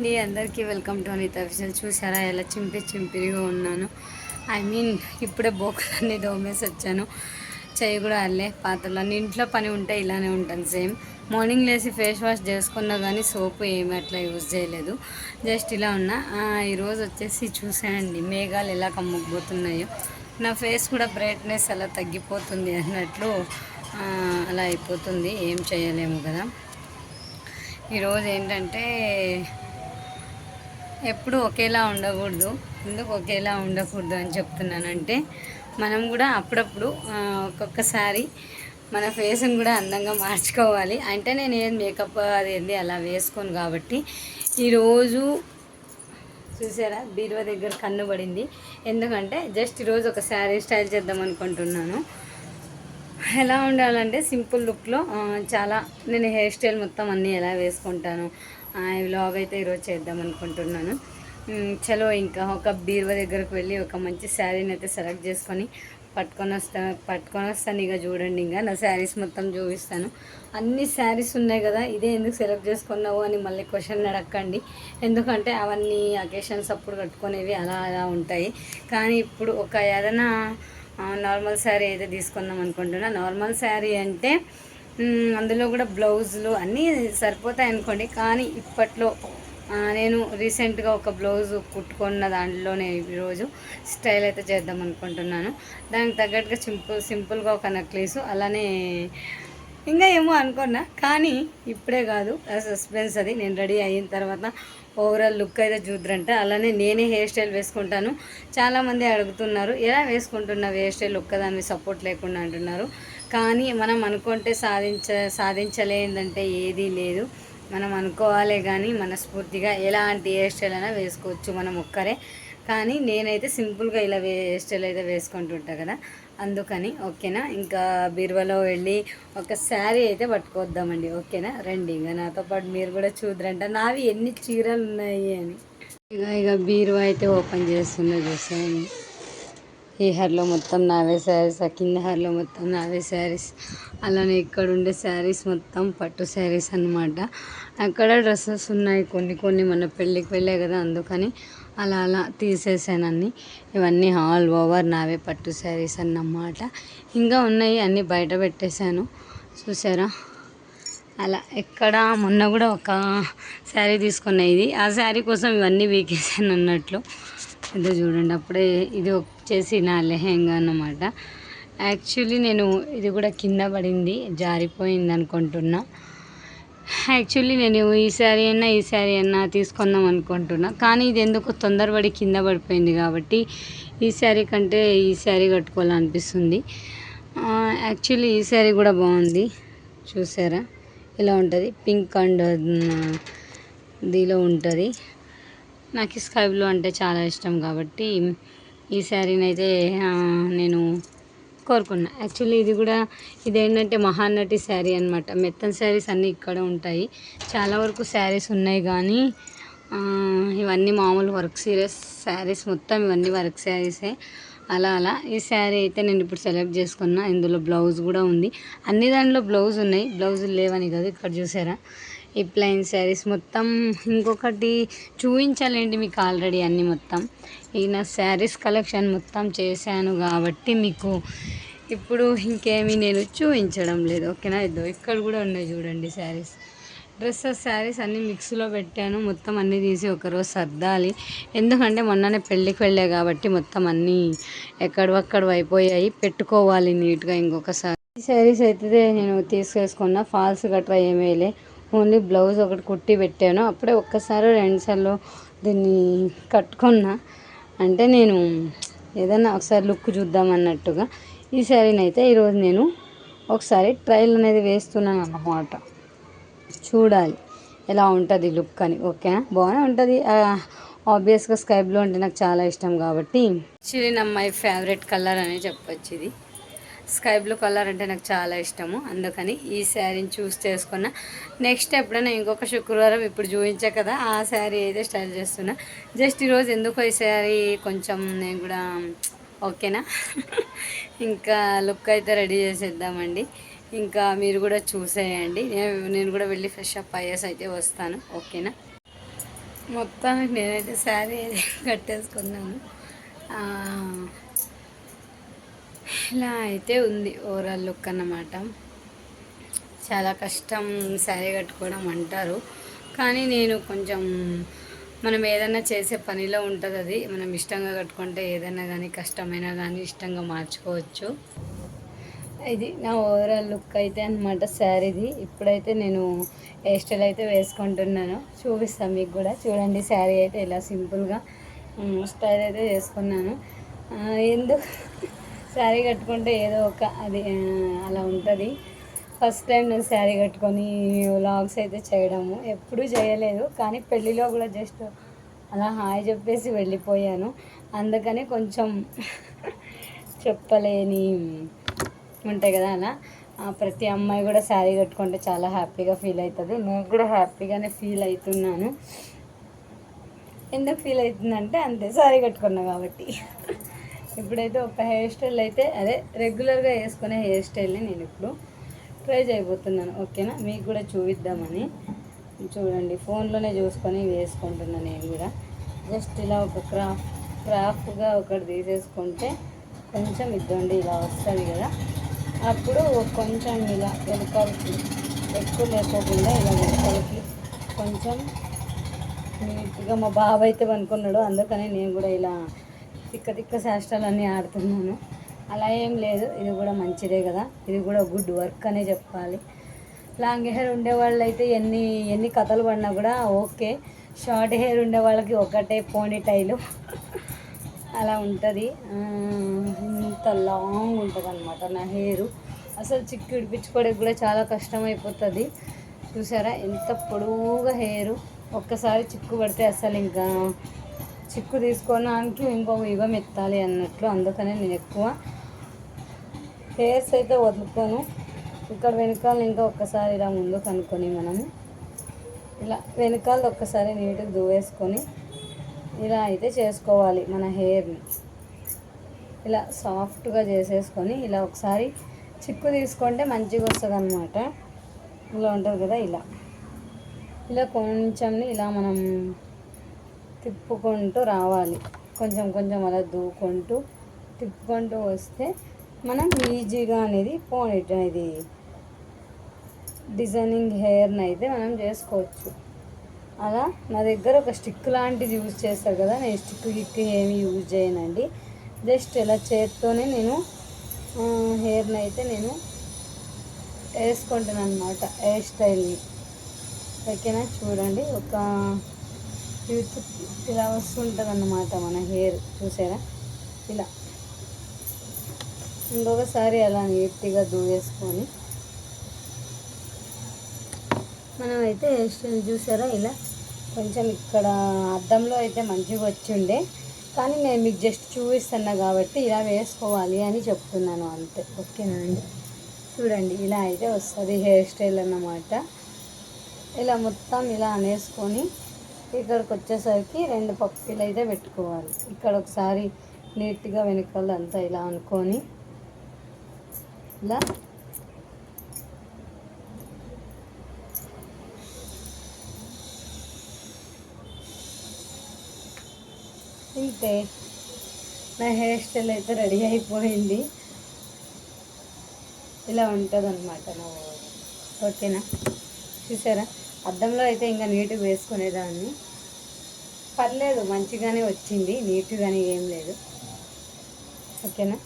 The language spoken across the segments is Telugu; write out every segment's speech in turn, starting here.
అండి అందరికీ వెల్కమ్ టు అనిత అఫీషియల్. చూసారా ఎలా చింపి చింపిరిగా ఉన్నాను. ఐ మీన్ ఇప్పుడే బోకలన్నీ దోమేసి వచ్చాను. చెయ్యి కూడా అల్లే పాత్రలన్నీ ఇంట్లో పని ఉంటే ఇలానే ఉంటాను సేమ్. మార్నింగ్ లేసి ఫేస్ వాష్ చేసుకున్నా కానీ సోపు ఏమి అట్లా యూజ్ చేయలేదు. జస్ట్ ఇలా ఉన్నా. ఈరోజు వచ్చేసి చూసానండి మేఘాలు ఎలా కమ్ముకుపోతున్నాయో. నా ఫేస్ కూడా బ్రైట్నెస్ అలా తగ్గిపోతుంది అన్నట్లు అలా అయిపోతుంది. ఏం చేయలేము కదా. ఈరోజు ఏంటంటే ఎప్పుడు ఒకేలా ఉండకూడదు. ఎందుకు ఒకేలా ఉండకూడదు అని చెప్తున్నానంటే మనం కూడా అప్పుడప్పుడు ఒక్కొక్కసారి మన ఫేస్ని కూడా అందంగా మార్చుకోవాలి. అంటే నేను ఏం మేకప్ అది ఏంది అలా వేసుకోను కాబట్టి ఈరోజు చూసారా? బీరువా దగ్గర కన్ను పడింది. ఎందుకంటే జస్ట్ ఈరోజు ఒక శారీ స్టైల్ చేద్దాం అనుకుంటున్నాను. ఎలా ఉండాలంటే సింపుల్ లుక్లో చాలా నేను హెయిర్ స్టైల్ మొత్తం అన్నీ ఎలా వేసుకుంటాను? వ్లాగ్ అయితే ఈరోజు చేద్దాం అనుకుంటున్నాను. చలో ఇంకా ఒక బీరువా దగ్గరకు వెళ్ళి ఒక మంచి శారీని అయితే సెలెక్ట్ చేసుకొని పట్టుకొని వస్తా పట్టుకొని వస్తాను. ఇక చూడండి ఇంకా నా శారీస్ మొత్తం చూపిస్తాను. అన్ని శారీస్ ఉన్నాయి కదా ఇదే ఎందుకు సెలెక్ట్ చేసుకున్నావు అని మళ్ళీ క్వశ్చన్ అడగండి ఎందుకంటే అవన్నీ అకేషన్స్ అప్పుడు కట్టుకునేవి అలా అలా ఉంటాయి. కానీ ఇప్పుడు ఒక ఏదైనా నార్మల్ శారీ అయితే తీసుకుందాం అనుకుంటున్నా. నార్మల్ శారీ అంటే అందులో కూడా బ్లౌజులు అన్నీ సరిపోతాయి అనుకోండి. కానీ ఇప్పట్లో నేను రీసెంట్గా ఒక బ్లౌజ్ కుట్టుకున్న దాంట్లోనే ఈరోజు స్టైల్ అయితే చేద్దాం అనుకుంటున్నాను. దానికి తగ్గట్టుగా సింపుల్ సింపుల్గా ఒక నెక్లెస్ అలానే ఇంకా ఏమో అనుకున్నా. కానీ ఇప్పుడే కాదు సస్పెన్స్ అది నేను రెడీ అయిన తర్వాత ఓవరాల్ లుక్ అయితే చూద్దరంట. అలానే నేనే హెయిర్ స్టైల్ వేసుకుంటాను. చాలామంది అడుగుతున్నారు ఎలా వేసుకుంటున్నావు హెయిర్ స్టైల్? ఒక్కదాన్ని సపోర్ట్ లేకుండా అంటున్నారు. కానీ మనం అనుకుంటే సాధించ సాధించలేదంటే ఏదీ లేదు. మనం అనుకోవాలే కానీ మనస్ఫూర్తిగా ఎలాంటి హెయిర్ స్టైల్ అయినా వేసుకోవచ్చు మనం ఒక్కరే. కానీ నేనైతే సింపుల్గా ఇలా వే హెయిర్ స్టైల్ అయితే వేసుకుంటుంటా కదా. అందుకని ఓకేనా? ఇంకా బీరువాలో వెళ్ళి ఒక శారీ అయితే పట్టుకొద్దామండి. ఓకేనా? రండి. ఇంకా నాతో పాటు మీరు కూడా చూద్దరంట. నావి ఎన్ని చీరలు ఉన్నాయి అని. ఇక ఇక బీరువా అయితే ఓపెన్ చేస్తున్నా చూసాను ఈ హెర్లో మొత్తం నావే శారీస్ ఆ కింద హెర్లో మొత్తం నావే శారీస్ అలానే ఇక్కడ ఉండే శారీస్ మొత్తం పట్టు శారీస్ అన్నమాట. అక్కడ డ్రెస్సెస్ ఉన్నాయి కొన్ని కొన్ని మన పెళ్ళికి వెళ్ళే కదా అందుకని అలా అలా తీసేసాను అన్ని. ఇవన్నీ ఆల్ ఓవర్ నావే పట్టు శారీస్ అన్నమాట. ఇంకా ఉన్నాయి అన్నీ బయట పెట్టేశాను. చూసారా? అలా ఎక్కడ? మొన్న కూడా ఒక శారీ తీసుకున్నా ఇది. ఆ శారీ కోసం ఇవన్నీ వీకేసాను అన్నట్లు. ఇదో చూడండి అప్పుడే ఇది వచ్చేసి నా లెహెంగా అన్నమాట. యాక్చువల్లీ నేను ఇది కూడా కింద పడింది జారిపోయింది అనుకుంటున్నా. యాక్చువల్లీ నేను ఈ శారీ అయినా ఈ శారీ అయినా తీసుకుందాం అనుకుంటున్నా. కానీ ఇది ఎందుకు తొందరపడి కింద పడిపోయింది కాబట్టి ఈ శారీ కంటే ఈ శారీ కట్టుకోవాలనిపిస్తుంది. యాక్చువల్లీ ఈ శారీ కూడా బాగుంది. చూసారా? ఇలా ఉంటుంది. పింక్ అండ్ దీలో ఉంటుంది. నాకు ఈ స్కై బ్లూ అంటే చాలా ఇష్టం కాబట్టి ఈ శారీని అయితే నేను కోరుకున్నా. యాక్చువల్లీ ఇది కూడా ఇదేంటంటే మహానటి శారీ అనమాట మెత్తన్ శారీస్ అన్నీ ఇక్కడ ఉంటాయి. చాలా వరకు శారీస్ ఉన్నాయి కానీ ఇవన్నీ మామూలు వర్క్ సీరియస్ శారీస్ మొత్తం ఇవన్నీ వర్క్ శారీసే. అలా అలా. ఈ శారీ అయితే నేను ఇప్పుడు సెలెక్ట్ చేసుకున్నా. ఇందులో బ్లౌజ్ కూడా ఉంది. అన్ని దాంట్లో బ్లౌజ్ ఉన్నాయి. బ్లౌజులు లేవని కదా. ఇక్కడ చూసారా? ఈ ప్లెయిన్ శారీస్ మొత్తం ఇంకొకటి చూపించాలండి మీకు ఆల్రెడీ అన్నీ మొత్తం. ఈ నా శారీస్ కలెక్షన్ మొత్తం చేశాను కాబట్టి మీకు ఇప్పుడు ఇంకేమీ నేను చూపించడం లేదు. ఓకేనా? ఇద్దో ఇక్కడ కూడా ఉన్నాయి చూడండి శారీస్ డ్రెస్సెస్ శారీస్ అన్నీ మిక్స్లో పెట్టాను. మొత్తం అన్నీ తీసి ఒకరోజు సర్దాలి. ఎందుకంటే మొన్ననే పెళ్ళికి వెళ్ళా కాబట్టి మొత్తం అన్నీ ఎక్కడవక్కడ అయిపోయాయి. పెట్టుకోవాలి నీట్గా ఇంకొకసారి. ఈ శారీస్ అయితే నేను తీసుకేసుకున్నా. ఫాల్స్ గట్రా ఏమేలే వేయలే ఓన్లీ బ్లౌజ్ ఒకటి కుట్టి పెట్టాను. అప్పుడే ఒక్కసారి రెండుసార్లు దీన్ని కట్టుకున్నా. అంటే నేను ఏదైనా ఒకసారి లుక్ చూద్దాం అన్నట్టుగా ఈ శారీని అయితే ఈరోజు నేను ఒకసారి ట్రయల్ అనేది వేస్తున్నాను అన్నమాట. చూడాలి ఎలా ఉంటుంది లుక్ అని. ఓకే బాగానే ఉంటుంది. ఆబ్వియస్గా స్కై బ్లూ అంటే నాకు చాలా ఇష్టం కాబట్టి యాక్చువల్లీ నా మై ఫేవరెట్ కలర్ అనే చెప్పొచ్చు ఇది. స్కై బ్లూ కలర్ అంటే నాకు చాలా ఇష్టము. అందుకని ఈ శారీని చూస్ చేసుకున్నా. నెక్స్ట్ ఎప్పుడైనా ఇంకొక శుక్రవారం ఇప్పుడు చూపించా కదా ఆ శారీ అయితే స్టైల్ చేస్తున్నా. జస్ట్ ఈరోజు ఎందుకో ఈ శారీ కొంచెం నేను కూడా ఓకేనా? ఇంకా లుక్ అయితే రెడీ చేసేద్దామండి. ఇంకా మీరు కూడా చూసేయండి. నేను నేను కూడా వెళ్ళి ఫ్రెష్ అప్ అయ్యేసి అయితే వస్తాను. ఓకేనా? మొత్తానికి నేనైతే శారీ అయితే కట్టేసుకున్నాను. ఇలా అయితే ఉంది ఓవరాల్ లుక్ అన్నమాట. చాలా కష్టం శారీ కట్టుకోవడం అంటారు. కానీ నేను కొంచెం మనం ఏదైనా చేసే పనిలో ఉంటుంది అది. మనం ఇష్టంగా కట్టుకుంటే ఏదైనా కానీ కష్టమైనా కానీ ఇష్టంగా మార్చుకోవచ్చు. ఇది నా ఓవరాల్ లుక్ అయితే అనమాట శారీది. ఇప్పుడైతే నేను హెయిర్ స్టైల్ అయితే వేసుకుంటున్నాను. చూపిస్తాను మీకు కూడా. చూడండి శారీ అయితే ఇలా సింపుల్గా స్టైల్ అయితే చేసుకున్నాను ఎందుకు? శారీ కట్టుకుంటే ఏదో ఒక అది అలా ఉంటుంది. ఫస్ట్ టైం నేను శారీ కట్టుకొని వ్లాగ్స్ అయితే చేయడము. ఎప్పుడూ చేయలేదు కానీ పెళ్ళిలో కూడా జస్ట్ అలా హాయ్ చెప్పేసి వెళ్ళిపోయాను. అందుకని కొంచెం చెప్పలేని ఉంటాయి కదా అలా. ప్రతి అమ్మాయి కూడా శారీ కట్టుకుంటే చాలా హ్యాపీగా ఫీల్ అవుతుంది. నేను కూడా హ్యాపీగానే ఫీల్ అవుతున్నాను. ఎందుకు ఫీల్ అవుతుందంటే అంతే శారీ కట్టుకున్నా కాబట్టి. ఇప్పుడైతే ఒక హెయిర్ స్టైల్ అయితే అదే రెగ్యులర్గా వేసుకునే హెయిర్ స్టైల్ని నేను ఇప్పుడు ట్రై చేయబోతున్నాను. ఓకేనా? మీకు కూడా చూపిద్దామని. చూడండి ఫోన్లోనే చూసుకొని వేసుకుంటున్నాను నేను కూడా. జస్ట్ ఇలా ఒక క్రాఫ్ క్రాఫ్ట్గా ఒకటి తీసేసుకుంటే కొంచెం ఇద్దండి ఇలా వస్తుంది కదా. అప్పుడు కొంచెం ఇలా వెనకాలకి ఎక్కువ లేకోకుండా ఇలా వెనకాలకి కొంచెం నీట్గా మా బాబు అయితే అనుకున్నాడు అందుకని నేను కూడా ఇలా తిక్క తిక్క శాస్త్రాలన్నీ ఆడుతున్నాను. అలా ఏం లేదు ఇది కూడా మంచిదే కదా. ఇది కూడా గుడ్ వర్క్ అనే చెప్పాలి. లాంగ్ హెయిర్ ఉండేవాళ్ళు అయితే ఎన్ని ఎన్ని కథలు పడినా కూడా ఓకే. షార్ట్ హెయిర్ ఉండే వాళ్ళకి ఒకటే పోనీ టైలు అలా ఉంటుంది. ఇంత లాంగ్ ఉంటుంది అనమాట నా హెయిర్ అసలు చిక్కు ఇడిపించుకోవడానికి కూడా చాలా కష్టం అయిపోతుంది చూసారా? ఎంత పొడవుగా హెయిర్ ఒక్కసారి చిక్కు పడితే అసలు ఇంకా చిక్కు తీసుకోవడానికి ఇంకో యుగం ఎత్తాలి అన్నట్లు అందుకనే నేను ఎక్కువ హెయిర్స్ అయితే వదులుకోను. ఇక్కడ వెనకాల ఇంకా ఒక్కసారి ఇలా ముందు కనుక్కొని మనము ఇలా వెనకాల ఒక్కసారి నీట్గా దువ్వేసుకొని ఇలా అయితే చేసుకోవాలి మన హెయిర్ని ఇలా సాఫ్ట్గా చేసేసుకొని ఇలా ఒకసారి చిక్కు తీసుకుంటే మంచిగా వస్తుంది అనమాట ఇలా ఉంటుంది కదా ఇలా. ఇలా కొంచెం ఇలా మనం తిప్పుకుంటూ రావాలి. కొంచెం కొంచెం అలా దూకుంటూ తిప్పుకుంటూ వస్తే మనం ఈజీగా అనేది పోనీ అనేది డిజైనింగ్ హెయిర్ని అయితే మనం చేసుకోవచ్చు. అలా నా దగ్గర ఒక స్టిక్ లాంటిది యూజ్ చేస్తారు కదా నేను స్టిక్ గిక్ ఏమి యూజ్ చేయనండి. జస్ట్ ఇలా చేత్తోనే నేను హెయిర్ని అయితే నేను వేసుకుంటాను అనమాట హెయిర్ స్టైల్ని. ఓకేనా? చూడండి. ఒక ఇలా వస్తుంటుంది అన్నమాట మన హెయిర్ చూసారా? ఇలా. ఇంకొకసారి అలా నీట్గా దూవేసుకొని మనం అయితే హెయిర్ స్టైల్ చూసారా ఇలా? కొంచెం ఇక్కడ అద్దంలో అయితే మంచిగా వచ్చిండే కానీ నేను మీకు జస్ట్ చూపిస్తున్నా కాబట్టి ఇలా వేసుకోవాలి అని చెప్తున్నాను అంతే. ఓకేనా అండి? చూడండి ఇలా అయితే వస్తుంది హెయిర్ స్టైల్ అన్నమాట. ఇలా మొత్తం ఇలా అనేసుకొని ఇక్కడికి వచ్చేసరికి రెండు పప్పులు అయితే పెట్టుకోవాలి. ఇక్కడ ఒకసారి నీట్గా వెనకాల అంతా ఇలా అనుకొని ఇలా ఇంతే నా హెయిర్ స్టైల్ అయితే రెడీ అయిపోయింది. ఇలా ఉంటుంది అనమాట నా ఓకేనా? చూసారా? అద్దంలో అయితే ఇంకా నీట్గా వేసుకునేదాన్ని. పర్లేదు మంచిగానే వచ్చింది. నీట్గానే ఏం లేదు. ఓకేనా?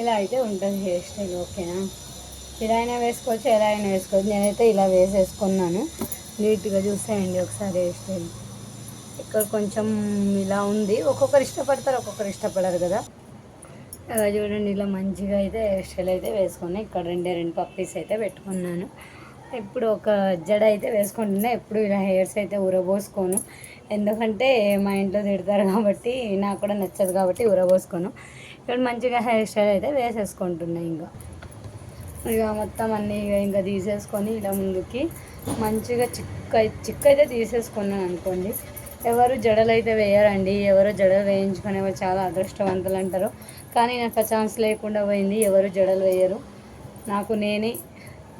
ఇలా అయితే ఉంటుంది హెయిర్ స్టైల్ ఓకేనా? ఇలా అయినా వేసుకోవచ్చు ఎలా అయినా వేసుకోవచ్చు. నేనైతే ఇలా వేసేసుకున్నాను. నీట్గా చూసేయండి ఒకసారి హెయిర్ స్టైల్. ఇక్కడ కొంచెం ఇలా ఉంది. ఒక్కొక్కరు ఇష్టపడతారు ఒక్కొక్కరు ఇష్టపడరు కదా. అలా చూడండి ఇలా మంచిగా అయితే హెయిర్ స్టైల్ అయితే వేసుకున్నాను ఇక్కడ రెండే రెండు పప్పీస్ అయితే పెట్టుకున్నాను. ఇప్పుడు ఒక జడ అయితే వేసుకుంటున్నా ఎప్పుడు ఇలా హెయిర్స్ అయితే ఉరబోసుకోను ఎందుకంటే మా ఇంట్లో తిడతారు కాబట్టి నాకు కూడా నచ్చదు కాబట్టి ఉరబోసుకోను ఇక్కడ మంచిగా హెయిర్ స్టైల్ అయితే వేసేసుకుంటున్నా ఇంకా. ఇక మొత్తం అన్నీ ఇక ఇంకా తీసేసుకొని ఇలా ముందుకి మంచిగా చిక్క చిక్క అయితే తీసేసుకున్నాను అనుకోండి. ఎవరు జడలు అయితే వేయరండి ఎవరు జడలు వేయించుకునే వాళ్ళు చాలా అదృష్టవంతులు అంటారు. కానీ నాకు ఛాన్స్ లేకుండా పోయింది ఎవరు జడలు వేయరు. నాకు నేనే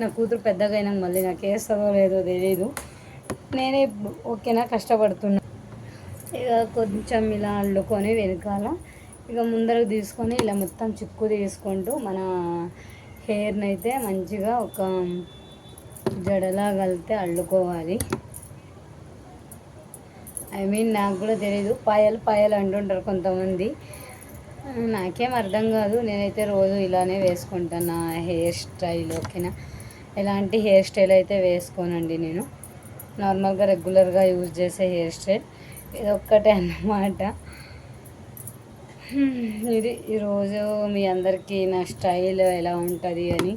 నా కూతురు పెద్దగా అయినాక మళ్ళీ నాకు వేస్తుందో లేదో తెలియదు నేనే ఓకేనా? కష్టపడుతున్నా. ఇక కొంచెం ఇలా అల్లుకొని వెనకాల ఇక ముందరకు తీసుకొని ఇలా మొత్తం చిక్కు తీసుకుంటూ మన హెయిర్ని అయితే మంచిగా ఒక జడలా కలితే అల్లుకోవాలి. ఐ మీన్ నాకు కూడా తెలియదు పాయలు పాయలు అంటుంటారు కొంతమంది. నాకేం అర్థం కాదు. నేనైతే రోజు ఇలానే వేసుకుంటాను నా హెయిర్ స్టైల్ ఓకేనా? ఎలాంటి హెయిర్ స్టైల్ అయితే వేసుకోనండి నేను. నార్మల్గా రెగ్యులర్గా యూజ్ చేసే హెయిర్ స్టైల్. ఇది ఒక్కటే అన్నమాట. ఇది ఈరోజు మీ అందరికీ నా స్టైల్ ఎలా ఉంటుంది అని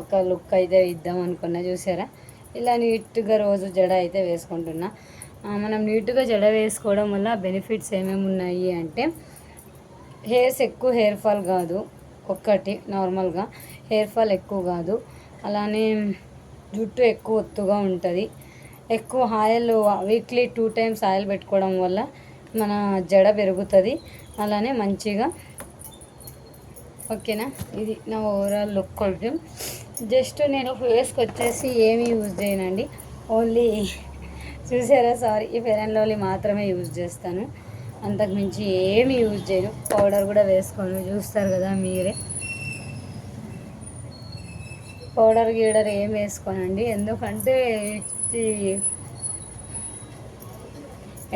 ఒక లుక్ అయితే ఇద్దాం అనుకున్నా చూసారా? ఇలా నీట్గా రోజు జడ అయితే వేసుకుంటున్నా. మనం నీట్గా జడ వేసుకోవడం వల్ల బెనిఫిట్స్ ఏమేమి ఉన్నాయి అంటే హెయిర్స్ ఎక్కువ హెయిర్ ఫాల్ కాదు ఒక్కటి నార్మల్గా హెయిర్ ఫాల్ ఎక్కువ కాదు. అలానే జుట్టు ఎక్కువ ఒత్తుగా ఉంటుంది. ఎక్కువ oil weekly two times oil పెట్టుకోవడం వల్ల మన జడ పెరుగుతుంది. అలానే మంచిగా ఓకేనా? ఇది నా ఓవరాల్ లుక్ కొంచెం జస్ట్ నేను ఫేస్కి వచ్చేసి ఏమీ యూజ్ చేయనండి. ఓన్లీ చూసారా? సారీ ఈ ఫెయిర్ అండ్ లవ్లీ మాత్రమే యూజ్ చేస్తాను. అంతకుమించి ఏమి యూజ్ చేయను. పౌడర్ కూడా వేసుకోను. చూస్తారు కదా మీరే. పౌడర్ గీడర్ ఏం వేసుకోనండి. ఎందుకంటే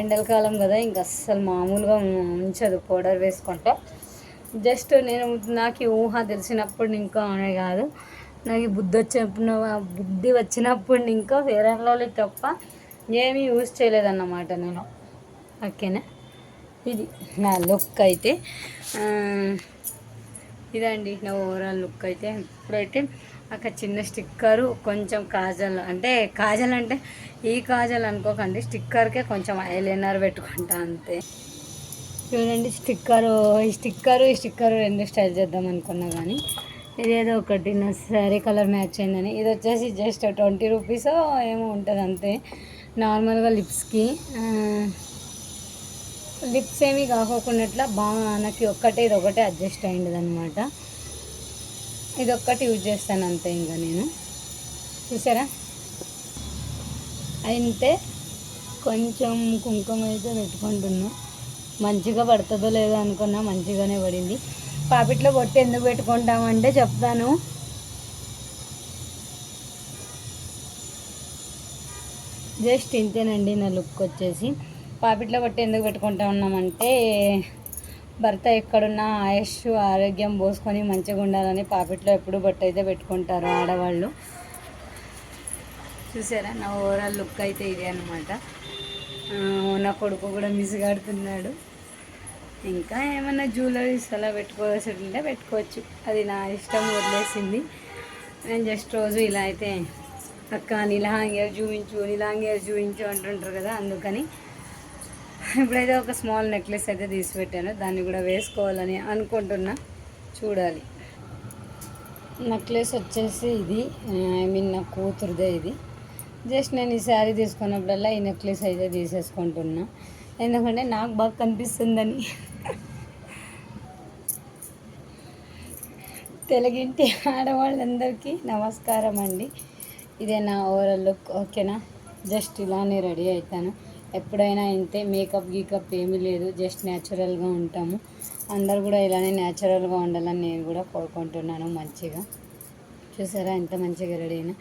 ఎండల కాలం కదా ఇంకా అస్సలు మామూలుగా ఉంచదు పౌడర్ వేసుకుంటా. జస్ట్ నేను నాకు ఊహ తెలిసినప్పుడు ఇంకా అనే కాదు. నాకు బుద్ధి వచ్చినప్పుడు బుద్ధి వచ్చినప్పుడు ఇంకా వేరే తప్ప ఏమీ యూజ్ చేయలేదన్నమాట నేను. ఓకేనా? ఇది నా లుక్ అయితే ఇదండి నా ఓవరాల్ లుక్ అయితే. ఇప్పుడైతే అక్కడ చిన్న స్టిక్కరు కొంచెం కాజల్. అంటే కాజల్ అంటే ఈ కాజల్ అనుకోకండి స్టిక్కర్కే కొంచెం ఐలైనర్ పెట్టుకుంటా అంతే. చూడండి స్టిక్కరు ఈ స్టిక్కరు ఈ స్టిక్కరు రెండు స్టైల్ చేద్దాం అనుకున్నా కానీ ఇదేదో ఒకటి నా శారీ కలర్ మ్యాచ్ అయిందని. ఇది వచ్చేసి జస్ట్ ట్వంటీ రూపీస్ ఏమో ఉంటుంది అంతే. నార్మల్గా లిప్స్కి లిప్స్ ఏమీ కాకోకున్నట్ల బాగా నాకు ఒక్కటే ఇది ఒకటే అడ్జస్ట్ అయింది అనమాట ఇది ఒక్కటి యూజ్ చేస్తాను అంతే ఇంకా నేను. చూసారా? అయితే కొంచెం కుంకుమ అయితే పెట్టుకుంటున్నా. మంచిగా పడుతుందో లేదో అనుకున్నా మంచిగానే పడింది. పాపిట్లో కొట్టి ఎందుకు పెట్టుకుంటామంటే చెప్తాను. జస్ట్ ఇంతేనండి నా లుక్ వచ్చేసి. పాపిట్లో కొట్టి ఎందుకు పెట్టుకుంటా ఉన్నామంటే భర్త ఎక్కడున్నా ఆయుష్ ఆరోగ్యం పోసుకొని మంచిగా ఉండాలని పాపిట్లో ఎప్పుడు బట్ట అయితే పెట్టుకుంటారు ఆడవాళ్ళు. చూసారా? నా ఓవరాల్ లుక్ అయితే ఇదే అనమాట నా కొడుకు కూడా మిసిగాడుతున్నాడు ఇంకా ఏమైనా జ్యువెలరీస్ అలా పెట్టుకోవాల్సి ఉంటే పెట్టుకోవచ్చు. అది నా ఇష్టం వదిలేసింది. నేను జస్ట్ రోజు ఇలా అయితే అక్క నీలాంగేరు చూపించు నీలాంగేరు చూపించు అంటుంటారు కదా అందుకని. ఇప్పుడైతే ఒక స్మాల్ నెక్లెస్ అయితే తీసి పెట్టాను దాన్ని కూడా వేసుకోవాలని అనుకుంటున్నా. చూడాలి. నెక్లెస్ వచ్చేసి ఇది. ఐ మీన్ నా కూతురుదే ఇది. జస్ట్ నేను ఈ శారీ తీసుకున్నప్పుడల్లా ఈ నెక్లెస్ అయితే తీసేసుకుంటున్నా. ఎందుకంటే నాకు బాగా కనిపిస్తుందని. తెలుగింటి ఆడవాళ్ళందరికీ నమస్కారం అండి. ఇదే నా ఓవరాల్ లుక్ ఓకేనా జస్ట్ ఇలానే రెడీ అవుతాను. ఎప్పుడైనా ఇంతే మేకప్ గీకప్ ఏమీ లేదు. జస్ట్ న్యాచురల్గా ఉంటాము. అందరు కూడా ఇలానే న్యాచురల్గా ఉండాలని నేను కూడా కోరుకుంటున్నాను మంచిగా. చూసారా ఎంత మంచిగా రెడీ అయినా.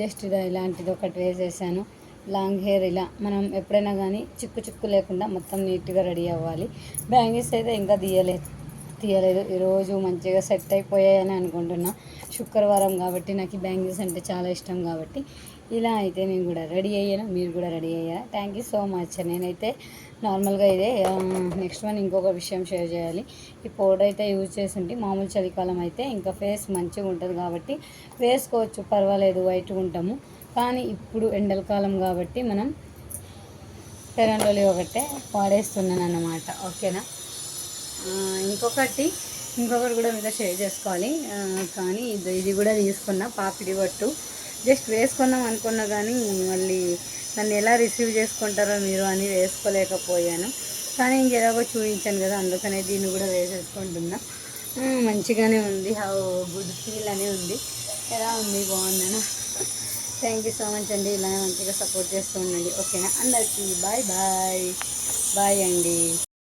జస్ట్ ఇలా ఇలాంటిది ఒకటి వేసేసాను లాంగ్ హెయిర్ ఇలా మనం ఎప్పుడైనా కానీ చిక్కు చిక్కు లేకుండా మొత్తం నీట్గా రెడీ అవ్వాలి. బ్యాంగిల్స్ అయితే ఇంకా తీయలేదు. తీయలేదు ఈరోజు మంచిగా సెట్ అయిపోయాయని అనుకుంటున్నా. శుక్రవారం కాబట్టి నాకు ఈ బ్యాంగిల్స్ అంటే చాలా ఇష్టం కాబట్టి. ఇలా అయితే నేను కూడా రెడీ అయ్యాను. మీరు కూడా రెడీ అయ్యారా? థ్యాంక్ యూ సో మచ్ నేనైతే నార్మల్గా ఇదే నెక్స్ట్ వన్ ఇంకొక విషయం షేర్ చేయాలి. ఈ పౌడర్ అయితే యూజ్ చేసింటి మామూలు చలికాలం అయితే ఇంకా ఫేస్ మంచిగా ఉంటుంది కాబట్టి వేసుకోవచ్చు పర్వాలేదు వైట్గా ఉంటాము. కానీ ఇప్పుడు ఎండల కాలం కాబట్టి మనం పెరండోలి ఒకటే వాడేస్తున్నాను అన్నమాట. ఓకేనా ఇంకొకటి ఇంకొకటి కూడా మీతో షేర్ చేసుకోవాలి. కానీ ఇది కూడా తీసుకున్న పాపిడి పట్టు. జస్ట్ వేసుకుందాం అనుకున్నా కానీ మళ్ళీ నన్ను ఎలా రిసీవ్ చేసుకుంటారో మీరు అని వేసుకోలేకపోయాను. కానీ ఇంకెలాగో చూపించాను కదా అందుకనే దీన్ని కూడా వేసేసుకుంటున్నా. మంచిగానే ఉంది. హౌ గుడ్ ఫీల్ అని ఉంది. ఎలా ఉంది? బాగుందనా? థ్యాంక్ యూ సో మచ్ అండి. ఇలా మంచిగా సపోర్ట్ చేస్తూ ఉండండి. ఓకేనా అందరికీ బాయ్ బాయ్ బాయ్ అండి.